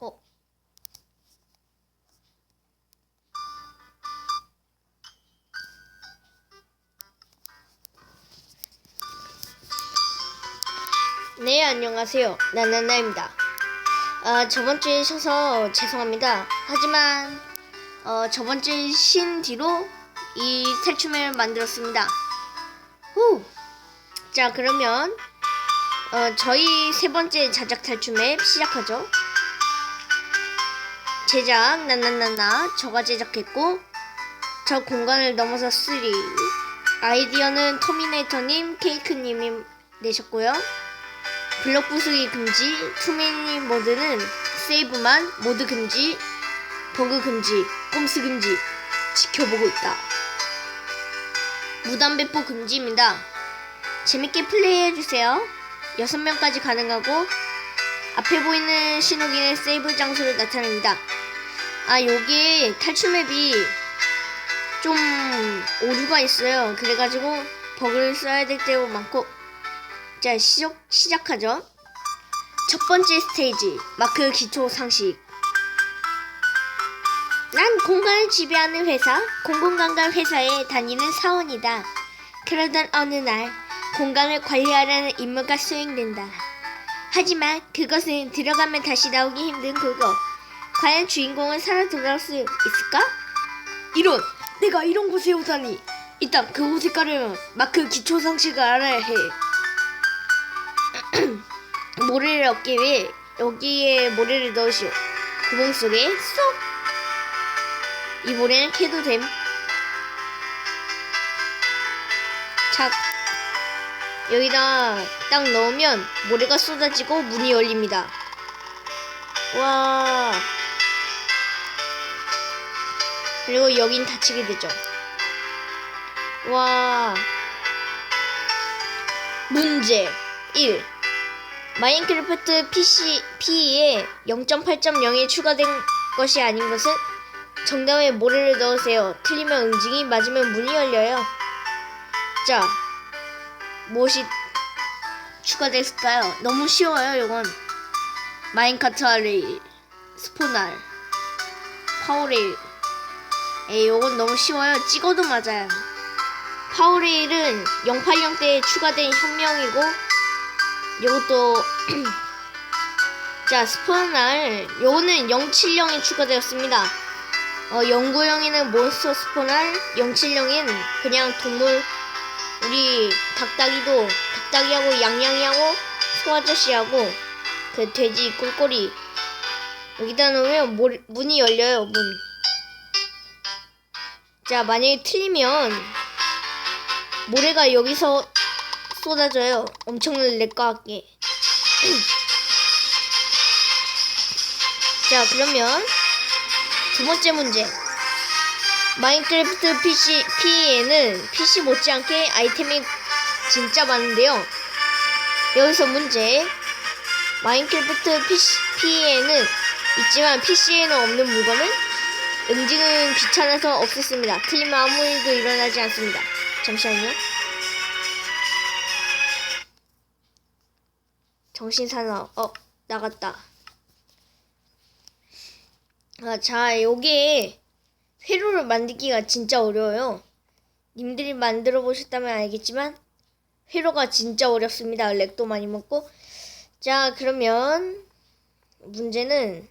어. 네, 안녕하세요. 나나나입니다. 아, 저번 주에 쉬어서 죄송합니다. 하지만, 어, 저번 주에 쉰 뒤로 이 탈춤을 만들었습니다. 후! 자, 그러면, 어, 저희 세 번째 자작 탈춤 앱 시작하죠. 제작, 나나나나, 저가 제작했고, 저 공간을 넘어서 쓰리. 아이디어는 터미네이터님, 케이크님이 내셨고요. 블록 부수기 금지, 투미니 모드는 세이브만, 모드 금지, 버그 금지, 꼼수 금지, 지켜보고 있다. 무단 배포 금지입니다. 재밌게 플레이해주세요. 6명까지 가능하고, 앞에 보이는 신호기는 세이브 장소를 나타냅니다. 아, 여기에 탈출 맵이 좀 오류가 있어요. 그래가지고 버그를 써야 될 때도 많고, 자, 시작, 시작하죠. 첫 번째 스테이지, 마크 기초 상식. 난 공간을 지배하는 회사, 공공관광 회사에 다니는 사원이다. 그러던 어느 날, 공간을 관리하라는 임무가 수행된다. 하지만 그것은 들어가면 다시 나오기 힘든 그거. 과연 주인공은 살아 돌아올 수 있을까? 이런! 내가 이런 곳에 오다니! 일단 그곳에 가려면 마크 기초 상식을 알아야 해. 모래를 얻기 위해 여기에 모래를 넣으시오. 구멍 속에 쏙! 이 모래는 캐도 됨. 착. 여기다 딱 넣으면 모래가 쏟아지고 문이 열립니다. 와. 그리고 여긴 닫히게 되죠. 와. 문제 1. 마인크래프트 PC, PE에 0.8.0이 추가된 것이 아닌 것은 정답에 모래를 넣으세요. 틀리면 응징이 맞으면 문이 열려요. 자, 무엇이 추가됐을까요? 너무 쉬워요, 이건. 마인카트 아레일, 스포날, 파워레일. 에이, 요건 너무 쉬워요. 찍어도 맞아요. 파워레일은 080 때에 추가된 혁명이고, 요것도 자 스포날 요거는 070이 추가되었습니다 어 09형에는 몬스터 스포날 070인 그냥 동물 우리 닭닭이도 닭닭이하고 양양이하고 소아저씨하고 그 돼지 꿀꼬리 여기다 놓으면 모, 문이 열려요 문 자 만약에 틀리면 모래가 여기서 쏟아져요. 엄청난 렉과 함께. 자, 그러면 두 번째 문제. 마인크래프트 PC, PE에는 PC 못지않게 아이템이 진짜 많은데요. 여기서 문제. 마인크래프트 PC, PE에는 있지만 PC에는 없는 물건은 응징은 귀찮아서 없앴습니다. 틀리면 아무 일도 일어나지 않습니다. 잠시만요. 정신 사나 어 나갔다 아, 자 여기에 회로를 만들기가 진짜 어려워요 님들이 만들어 보셨다면 알겠지만 회로가 진짜 어렵습니다 렉도 많이 먹고 자 그러면 문제는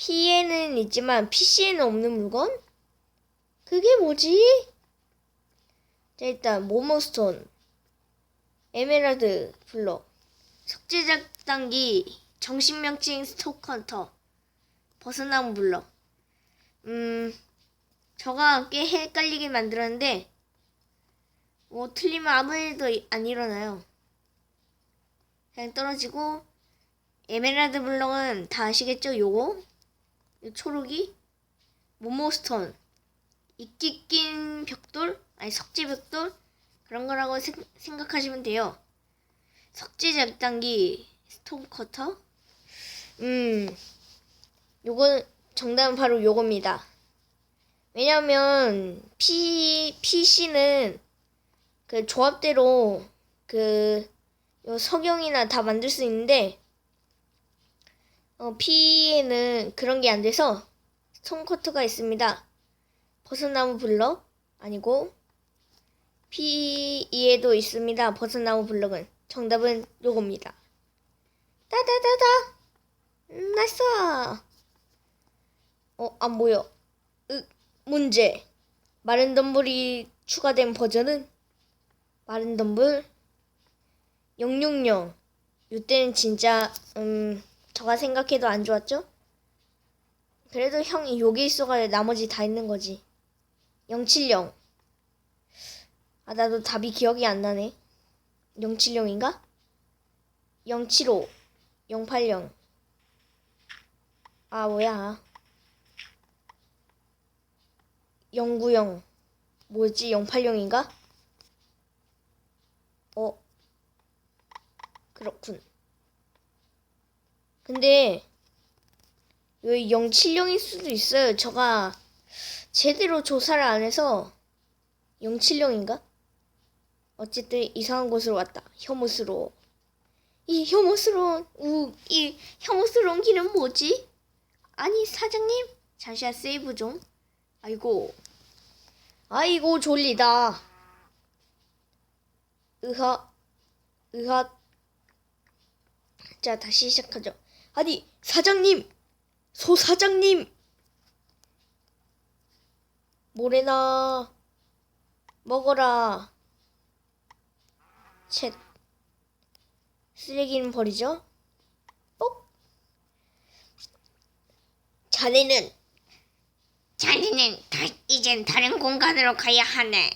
P에는 있지만 PC에는 없는 물건? 그게 뭐지? 자 일단 모모스톤 에메랄드 블럭 석재작 단기 정신명칭 스토커터 벗어나무 블럭 음 저가 꽤 헷갈리게 만들었는데 뭐 틀리면 아무 일도 안 일어나요 그냥 떨어지고 에메랄드 블럭은 다 아시겠죠 요거 요 초록이 모모스톤 이끼 낀 벽돌 아니 석재 벽돌 그런 거라고 생, 생각하시면 돼요 석재 작단기 스톤 커터. 음, 요거 정답은 바로 요겁니다. 왜냐면 P PC는 그 조합대로 그요 석영이나 다 만들 수 있는데 어, P에는 그런 게 안 돼서 손커트가 있습니다. 버섯나무 블럭 아니고 P2에도 있습니다. 버섯나무 블럭은 정답은 요겁니다. 따다다다 음, 나이스 어, 안 보여. 으, 문제. 마른 덤불이 추가된 버전은 마른 덤불 060. 이때는 진짜 음 저가 생각해도 안 좋았죠? 그래도 형이 요게 있어가 나머지 다 있는 거지. 070. 아 나도 답이 기억이 안 나네. 070인가? 075. 080. 아 뭐야. 090. 뭐였지? 080인가? 어. 그렇군. 근데 여기 070일 수도 있어요. 저가 제대로 조사를 안 해서 070인가? 어쨌든 이상한 곳으로 왔다. 혐오스러워. 이 혐오스러운 우, 이 혐오스러운 길은 뭐지? 아니 사장님 잠시만 세이브 좀. 아이고 아이고 졸리다. 으하 으하 자 다시 시작하죠. 아니 사장님 소 사장님 모래나 먹어라. 쳇 쓰레기는 버리죠. 뽁 자네는 자네는 다, 이젠 다른 공간으로 가야 하네.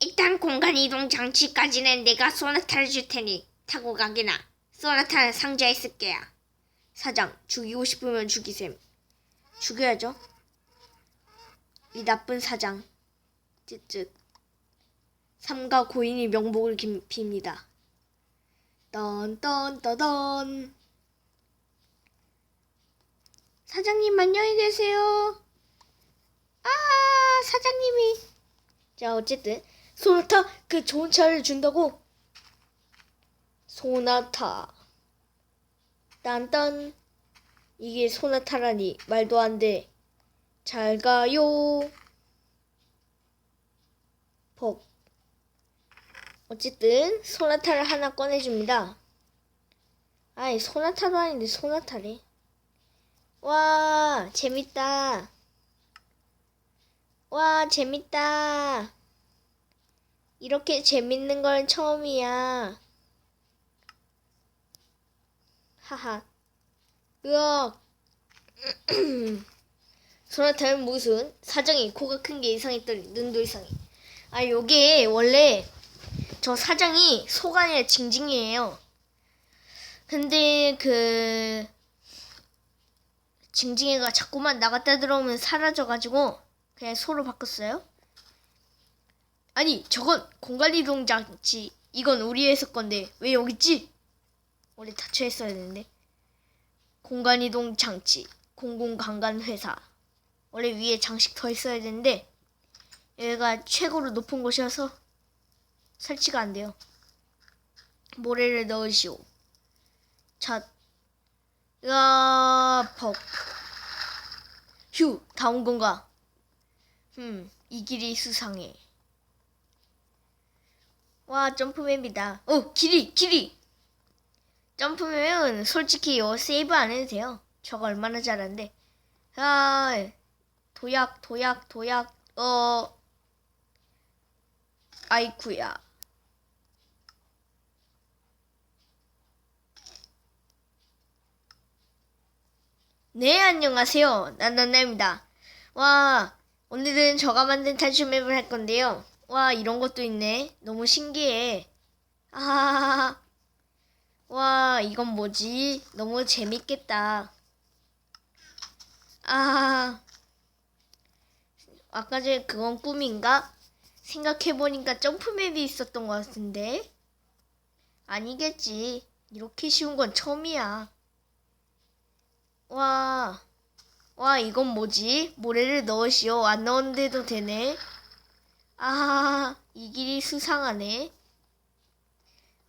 일단 공간 이동 장치까지는 내가 소나타를 줄 테니 타고 가기나. 소나타는 상자에 쓸게야. 사장 죽이고 싶으면 죽이셈. 죽여야죠. 이 나쁜 사장. 쯧쯧. 삼가 고인이 명복을 김- 빕니다. 던던떠던. 사장님 안녕히 계세요. 아 사장님이. 자 어쨌든 소나타 그 좋은 차를 준다고. 소나타. 딴딴 이게 소나타라니 말도 안 돼. 잘 가요. 복. 어쨌든 소나타를 하나 꺼내줍니다. 아이 소나타도 아닌데 소나타래. 와 재밌다. 와 재밌다. 이렇게 재밌는 건 처음이야. 하하. 으악. 소나타는 무슨 사장이 코가 큰 게 이상했더니 눈도 이상해. 아 요게 원래 저 사장이 아니라 징징이에요. 근데 그 징징이가 자꾸만 나갔다 들어오면 사라져가지고 그냥 소로 바꿨어요. 아니 저건 공간 이동 장치 이건 우리 회사 건데 왜 여기 있지? 원래 있어야 되는데 공간이동 장치 공공강간 회사 원래 위에 장식 더 있어야 되는데 여기가 최고로 높은 곳이어서 설치가 안 돼요. 모래를 넣으시오. 자, 으아, 퍽. 휴, 다 온 건가? 음, 이 길이 수상해. 와, 점프맵이다. 어, 길이, 길이! 점프맵은 솔직히 요, 세이브 안 해도 돼요. 저거 얼마나 잘하는데. 아, 도약, 도약, 도약, 어, 아이쿠야. 네, 안녕하세요. 난난나입니다. 와, 오늘은 저가 만든 탈출맵을 할 건데요. 와, 이런 것도 있네. 너무 신기해. 아, 와, 이건 뭐지? 너무 재밌겠다. 아, 아까 전에 그건 꿈인가? 생각해보니까 점프맵이 있었던 것 같은데? 아니겠지. 이렇게 쉬운 건 처음이야. 와, 와, 이건 뭐지? 모래를 넣으시오. 안 넣었는데도 되네. 아, 이 길이 수상하네.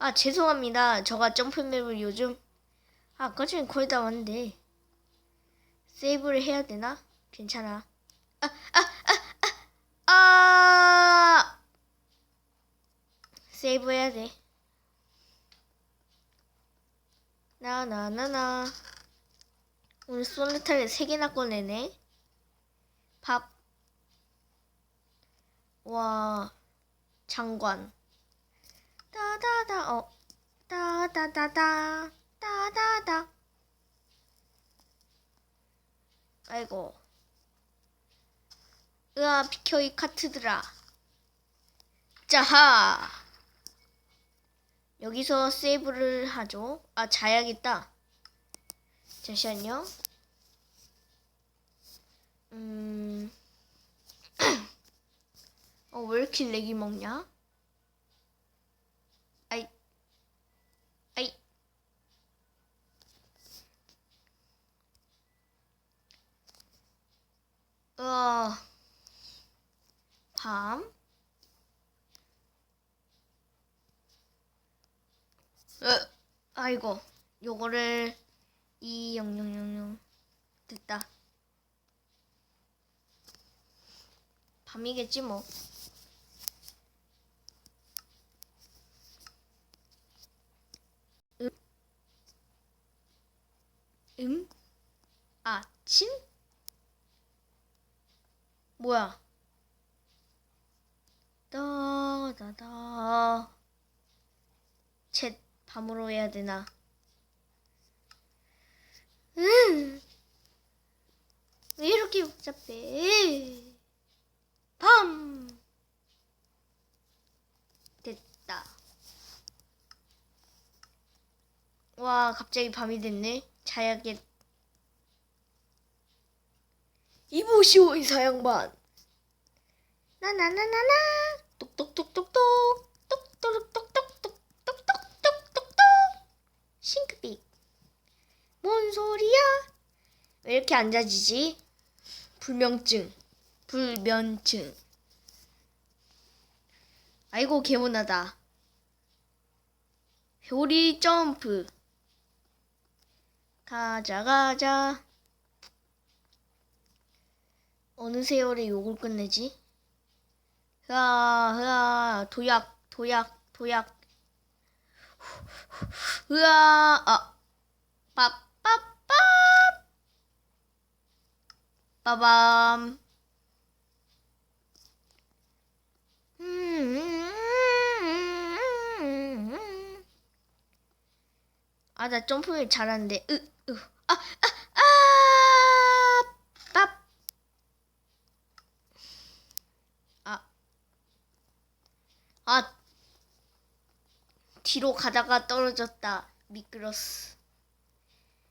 아, 죄송합니다. 저가 점프맵을 요즘, 아, 아까 전에 거의 다 왔는데. 세이브를 해야 되나? 괜찮아. 아, 아, 아, 아, 아! 세이브 해야 돼. 나, 나, 나, 나. 오늘 소네타를 세 개나 꺼내네. 밥. 와, 장관. 따다다, 어. 따다다다, 따다다. 아이고. 으아, 비켜, 이 카트들아. 자하! 여기서 세이브를 하죠. 아, 자야겠다. 잠시만요. 음. 어, 왜 이렇게 렉이 먹냐? 아이. 아이. 어. 밤. 으, 아 이고. 요거를 20000 됐다. 밤이겠지 뭐. 음? 음? 아침? 뭐야? 따다다. 밤으로 해야 되나? 음! 왜 이렇게 복잡해? 밤! 됐다. 와, 갑자기 밤이 됐네. 자야겠. 이보시오, 이 사양반! 나나나나나! 똑똑똑똑똑! 똑똑똑똑! 싱크빅. 뭔 소리야? 왜 이렇게 안 자지지? 불면증. 불면증. 아이고 개운하다. 효리 점프. 가자 가자. 어느 세월에 욕을 끝내지? 흐아 흐아 도약 도약 도약. 흐아 아 빠빠빠 빠밤 아, 나 점프를 잘하는데. 으, 으. 아, 아, 아! 밥. 아. 아. 뒤로 가다가 떨어졌다. 미끄러스.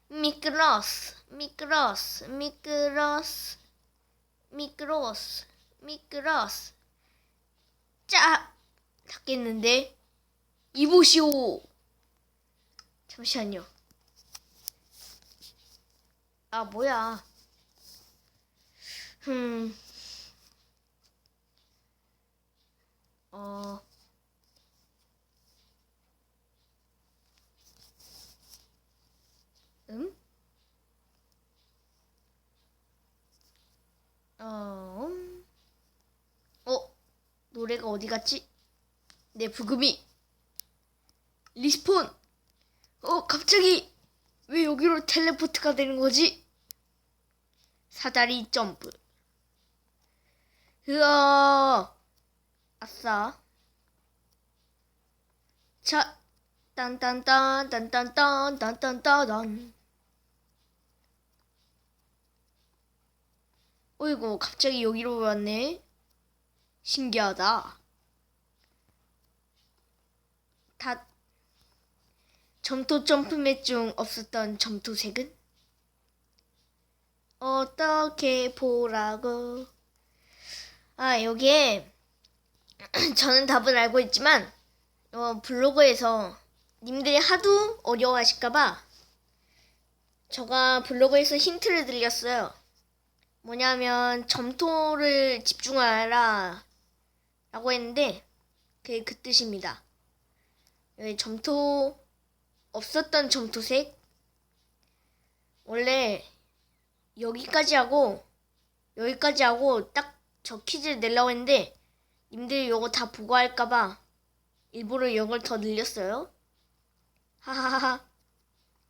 미끄러스. 미끄러스. 미끄러스. 미끄러스. 미끄러스. 짜! 닫겠는데? 이보시오! 잠시만요. 아, 뭐야. 흠. 어. 음? 어. 음. 어? 노래가 어디 갔지? 내 부금이 리스폰. 어, 갑자기 왜 여기로 텔레포트가 되는 거지? 사다리 점프. 으아. 아싸. 자, 딴딴딴, 딴딴딴, 딴딴따 어이구, 갑자기 여기로 왔네. 신기하다. 다 점토 점프맵 중 없었던 점토색은? 어떻게 보라고? 아, 여기에 저는 답을 알고 있지만 어, 블로그에서 님들이 하도 어려워하실까봐 제가 블로그에서 힌트를 드렸어요. 뭐냐면 점토를 집중하라 라고 했는데 그게 그 뜻입니다. 여기 점토 없었던 점토색 원래 여기까지 하고 여기까지 하고 딱 저 퀴즈를 내려고 했는데 님들이 이거 다 보고 할까봐 일부러 이걸 더 늘렸어요. 하하하하.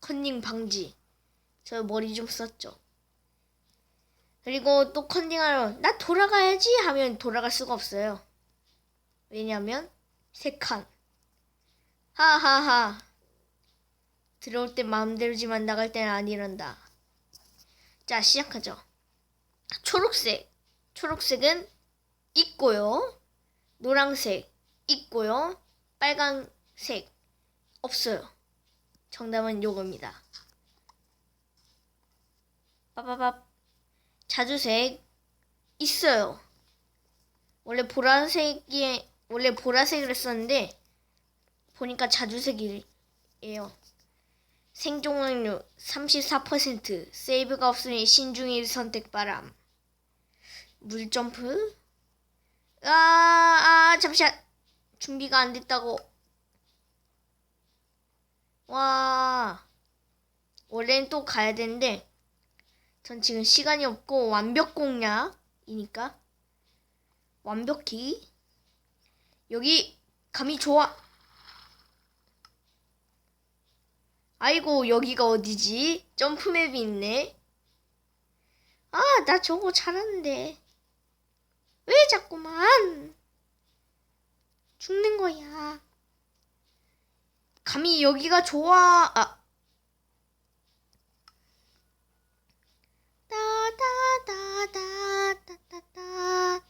컨닝 방지. 저 머리 좀 썼죠. 그리고 또 컨닝하러 나 돌아가야지 하면 돌아갈 수가 없어요. 왜냐면 세 칸. 하하하. 들어올 땐 마음대로지만 나갈 때는 아니란다. 자, 시작하죠. 초록색. 초록색은 있고요. 노란색 있고요. 빨간색 없어요. 정답은 요겁니다. 빠바밥. 자주색 있어요. 원래 보라색이 원래 보라색을 썼는데 보니까 자주색이에요. 생존 확률 34% 세이브가 없으니 신중히 선택 바람. 물 점프? 아, 아, 잠시만. 준비가 안 됐다고. 와. 원래는 또 가야 되는데, 전 지금 시간이 없고 완벽 공략이니까. 완벽히. 여기 감이 좋아. 아이고, 여기가 어디지? 점프맵이 있네. 아, 나 저거 잘하는데. 왜 자꾸만 죽는 거야? 감히 여기가 좋아. 아. 따다다다다다다.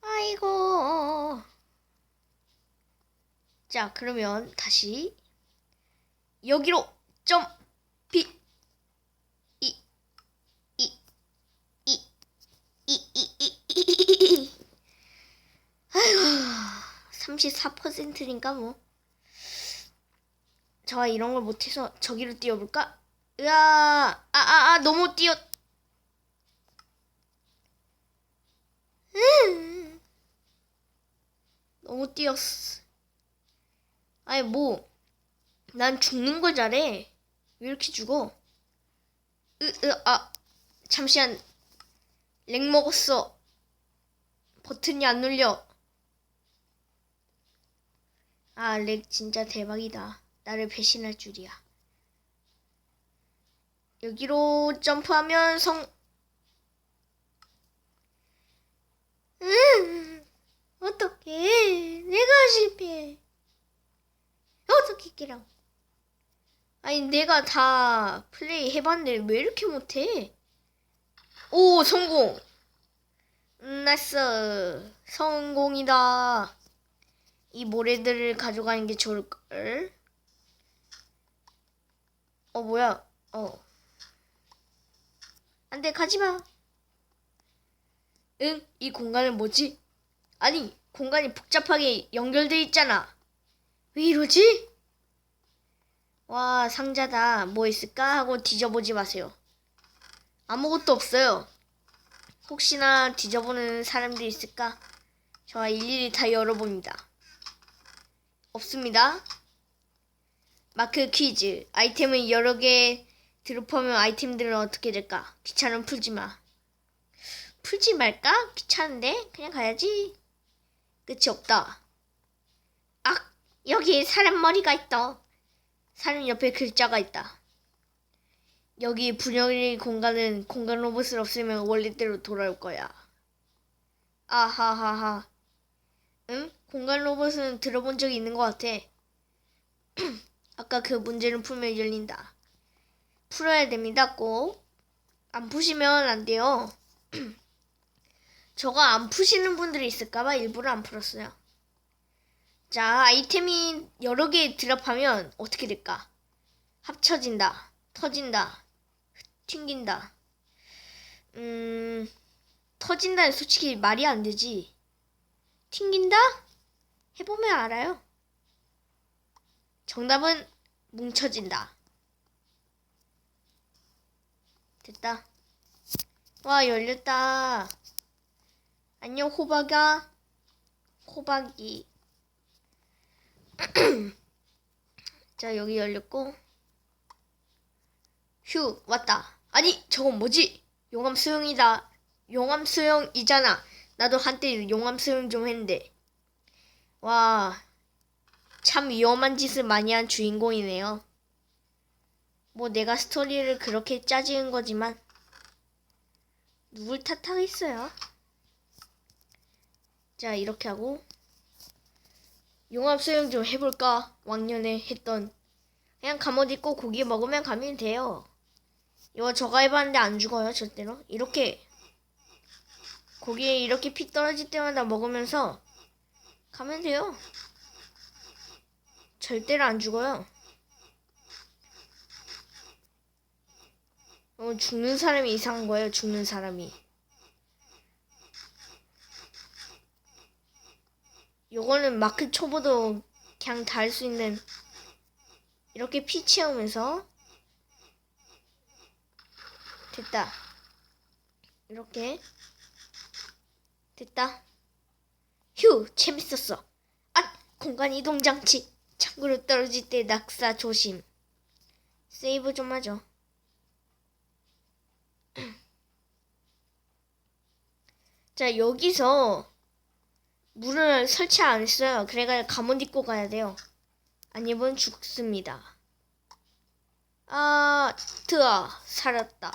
아이고. 자, 그러면 다시 여기로 점 비. 이. 이. 이. 이이이이이이 아이고 34%니까 뭐 저가 이런 걸 못해서 저기로 뛰어볼까? 으아 아 아 아 너무 뛰어 음. 너무 뛰었어 아니 뭐 난 죽는 걸 잘해 왜 이렇게 죽어 으 으 아 잠시만 렉 먹었어. 버튼이 안 눌려. 아, 렉 진짜 대박이다. 나를 배신할 줄이야. 여기로 점프하면 성. 음, 어떡해. 내가 실패. 어떻게 깨라. 아니, 내가 다 플레이 해봤는데 왜 이렇게 못해? 오 성공 나이스 성공이다 이 모래들을 가져가는 게 좋을걸 어 뭐야 어 안 돼 가지마 응 이 공간은 뭐지 아니 공간이 복잡하게 연결돼 있잖아 왜 이러지 와 상자다 뭐 있을까 하고 뒤져보지 마세요 아무것도 없어요. 혹시나 뒤져보는 사람들이 있을까? 저와 일일이 다 열어봅니다. 없습니다. 마크 퀴즈. 아이템을 여러 개 드롭하면 아이템들은 어떻게 될까? 귀찮으면 풀지 마. 풀지 말까? 귀찮은데? 그냥 가야지. 끝이 없다. 악! 여기 사람 머리가 있다. 사람 옆에 글자가 있다. 여기 분열의 공간은 공간 로봇을 없애면 원래대로 돌아올 거야. 아하하하. 응? 공간 로봇은 들어본 적이 있는 것 같아. 아까 그 문제를 풀면 열린다. 풀어야 됩니다, 꼭. 안 푸시면 안 돼요. 저거 안 푸시는 분들이 있을까봐 일부러 안 풀었어요. 자, 아이템이 여러 개 드랍하면 어떻게 될까? 합쳐진다. 터진다. 튕긴다. 음, 터진다는 솔직히 말이 안 되지. 튕긴다? 해보면 알아요. 정답은 뭉쳐진다. 됐다. 와, 열렸다. 안녕, 호박아. 호박이. 자, 여기 열렸고. 휴, 왔다. 아니, 저건 뭐지? 용암 수영이다. 용암 수영이잖아. 나도 한때 용암 수영 좀 했는데. 와, 참 위험한 짓을 많이 한 주인공이네요. 뭐 내가 스토리를 그렇게 짜지은 거지만 누굴 탓하겠어요? 자, 이렇게 하고 용암 수영 좀 해볼까? 왕년에 했던 그냥 감옷 입고 고기 먹으면 가면 돼요. 이거 저가 해봤는데 안 죽어요 절대로. 이렇게 고기에 이렇게 피 떨어질 때마다 먹으면서 가면 돼요. 절대로 안 죽어요. 어, 죽는 사람이 이상한 거예요. 죽는 사람이. 요거는 마크 초보도 그냥 다할수 있는 이렇게 피 채우면서 됐다. 이렇게 됐다. 휴 재밌었어. 아 공간 이동 장치 창고로 떨어질 때 낙사 조심. 세이브 좀 하죠. 자 여기서 물을 설치 안 했어요. 그래가 감옷 입고 가야 돼요. 아니면 죽습니다. 아, 드아 살았다.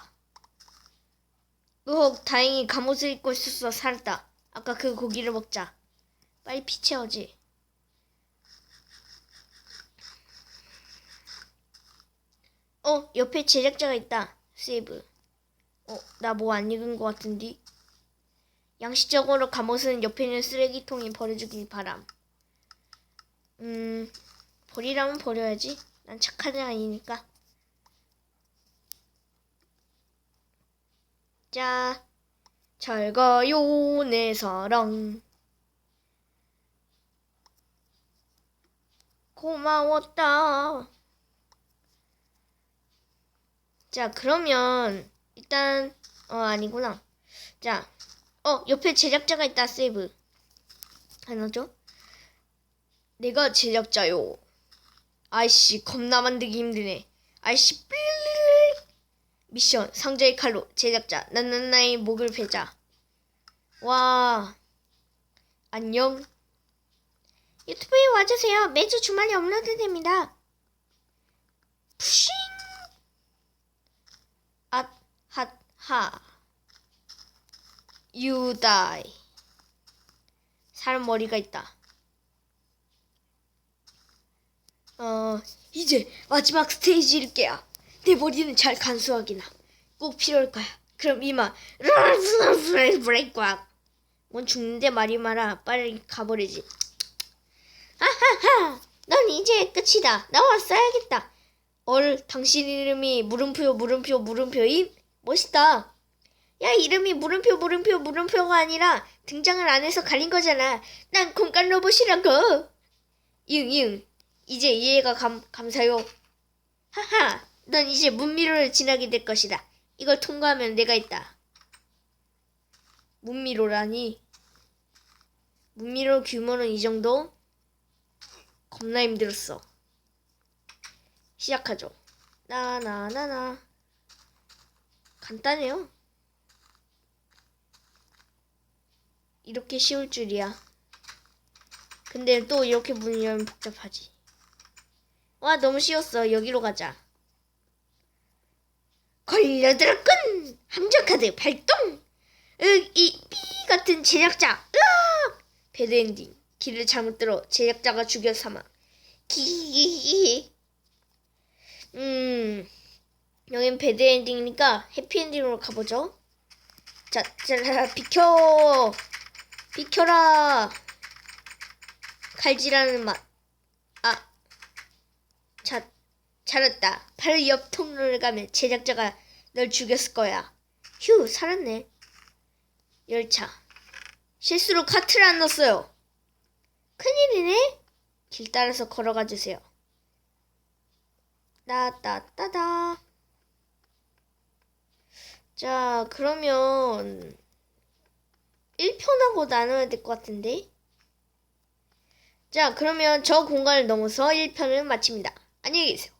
으헉, 다행히 감옷을 입고 있었어. 살았다. 아까 그 고기를 먹자. 빨리 피 채워지. 어, 옆에 제작자가 있다. 세이브. 어, 나 뭐 안 읽은 것 같은데. 양식적으로 감옷은 옆에 있는 쓰레기통에 버려주길 바람. 음, 버리라면 버려야지. 난 착한 애 아니니까. 자, 잘 가요, 내 사랑. 고마웠다. 자, 그러면, 일단, 어, 아니구나. 자, 어, 옆에 제작자가 있다, 세이브. 하나죠? 내가 제작자요. 아이씨, 겁나 만들기 힘드네. 아이씨, 삐 미션, 상자의 칼로 제작자, 나나나의 목을 베자. 와, 안녕. 유튜브에 와주세요. 매주 주말에 업로드됩니다. 푸싱! 앗, 핫, 하. Die. 사람 머리가 있다. 어, 이제 마지막 스테이지일 게야. 내 머리는 잘 간수하기나. 꼭 필요할 거야. 그럼 이만. 브레이크악. 뭔 죽는데 말이 많아. 빨리 가버리지. 아하하. 넌 이제 끝이다. 나와 써야겠다. 얼, 당신 이름이 물음표, 물음표, 물음표임? 멋있다. 야 이름이 물음표 물음표 물음표가 아니라 등장을 안 해서 갈린 거잖아. 난 공간 로봇이라고. 이응 이제 이해가 감, 감사요. 하하 넌 이제 문미로를 지나게 될 것이다. 이걸 통과하면 내가 있다. 문미로라니. 문미로 규모는 이 정도? 겁나 힘들었어. 시작하죠. 나나나나. 간단해요. 이렇게 쉬울 줄이야. 근데 또 이렇게 문을 열면 복잡하지. 와, 너무 쉬웠어. 여기로 가자. 걸려들었군! 함정카드 발동! 으, 이, 삐 같은 제작자! 으악! 배드 엔딩. 길을 잘못 들어 제작자가 죽여 사망. 기 음, 여긴 배드 엔딩이니까 해피 엔딩으로 가보죠. 자, 자, 비켜! 비켜라. 칼질하는 맛. 아. 자, 잘했다. 바로 옆 통로를 가면 제작자가 널 죽였을 거야. 휴, 살았네. 열차. 실수로 카트를 안 넣었어요. 큰일이네. 길 따라서 걸어가 주세요. 따따따다. 자, 그러면 1편하고 나눠야 될 것 같은데. 자, 그러면 저 공간을 넘어서 1편을 마칩니다. 안녕히 계세요.